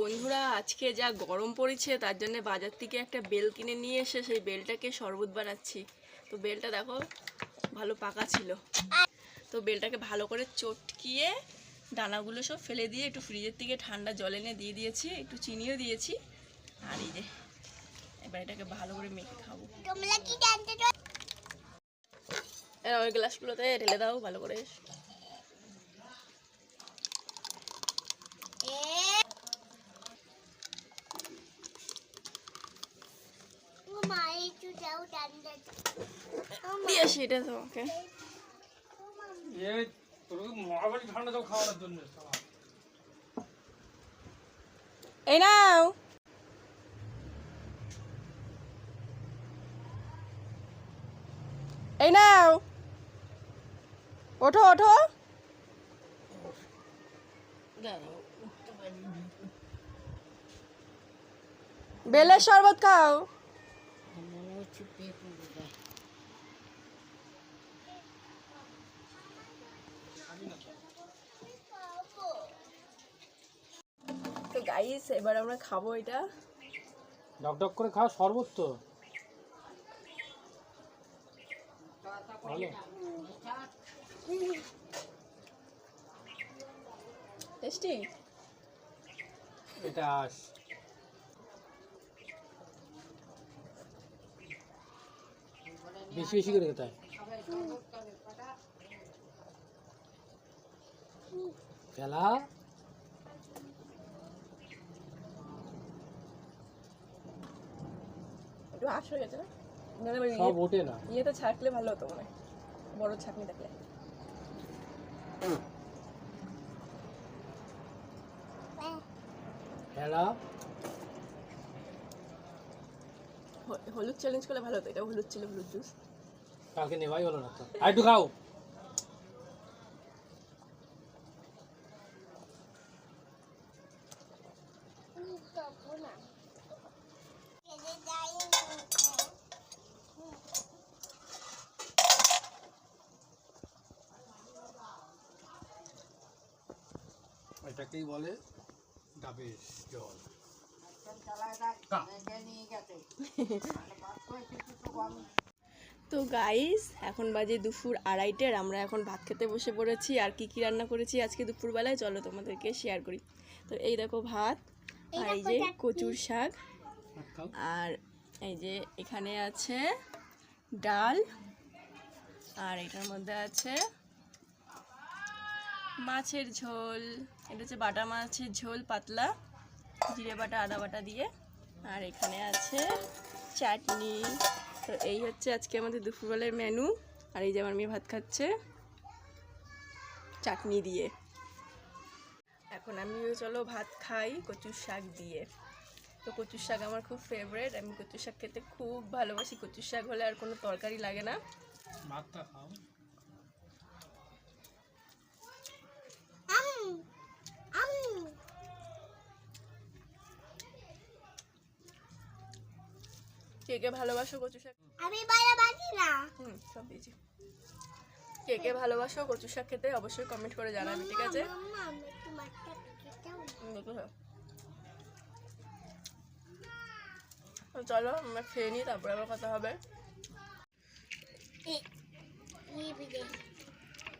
বন্ধুরা আজকে যা গরম পড়েছে তার জন্য বাজার থেকে একটা বেল কিনে নিয়ে এসে সেই বেলটাকে শরবত বানাচ্ছি। তো বেলটা দেখো ভালো পাকা ছিল। তো বেলটাকে ভালো করে চটকিয়ে দানাগুলো সব ফেলে দিয়ে একটু ফ্রিজের থেকে ঠান্ডা জল এনে দিয়ে দিয়েছি একটু চিনিও দিয়েছি। আর এই যে এবার এটাকে ভালো করে মেখে খাব। ওই গ্লাসগুলোতে ঢেলে দাও ভালো করে ও মা একটু দাও জানতে দিয়ে আসি এটা। এই নাও। এই নাও। ওঠো ওঠো। বেলের শরবত খাও। গাইস এবার আমরা খাব এটা। ডক ডক করে খাওয়া শরবত তো। টেস্টি এটা আস। বেশি বেশি করে খেতে হয়। খেলা একটু আশ হয়ে গেছে না? নাহলে সব ইয়ে- ওঠে না। ইয়েতে ছাকলে ভালো হতো মনে হয়। বড় ছাকনি থাকলে। খেলা। হলুদ চ্যালেঞ্জ করলে ভালো হতো এটা হলুদ ছিল হলুদ জুস কালকে নেওয়াই হলো না তো। আর একটু খাও। না। এটাকেই বলে ডাবের জল। তো গাইস এখন বাজে দুপুর আড়াইটের আমরা এখন ভাত খেতে বসে পড়েছি। আর কি কি রান্না করেছি আজকে দুপুরবেলায় চলো তোমাদেরকে শেয়ার করি। তো এই দেখো ভাত আর এই যে কচুর শাক। আর এই যে এখানে আছে ডাল আর এটার মধ্যে আছে মাছের ঝোল, এটা হচ্ছে বাটা মাছের ঝোল পাতলা, জিরে বাটা, আদা বাটা দিয়ে। আর এখানে আছে চাটনি। তো এই হচ্ছে আজকে আমাদের দুপুরবেলার মেনু আর এই যে আমার মেয়ে ভাত খাচ্ছে চাটনি দিয়ে। এখন আমিও চলো ভাত খাই কচুর শাক দিয়ে। তো কচুর শাক আমার খুব ফেভারেট আমি কচুর শাক খেতে খুব ভালোবাসি। কচুর শাক হলে আর কোনো তরকারি লাগে না আম আম কে কে ভালোবাসো কচু শাক? আমি বাইরে বাজি না। হুম সব দিয়েছি। কে কে ভালোবাসো কচু শাক খেতে অবশ্যই কমেন্ট করে জানাবে ঠিক আছে? চলো আমরা খেয়ে নিই তারপরে আবার কথা হবে।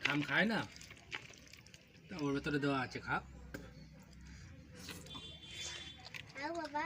খাম খায় না? ওর ভেতরে দেওয়া আছে খা। বাবা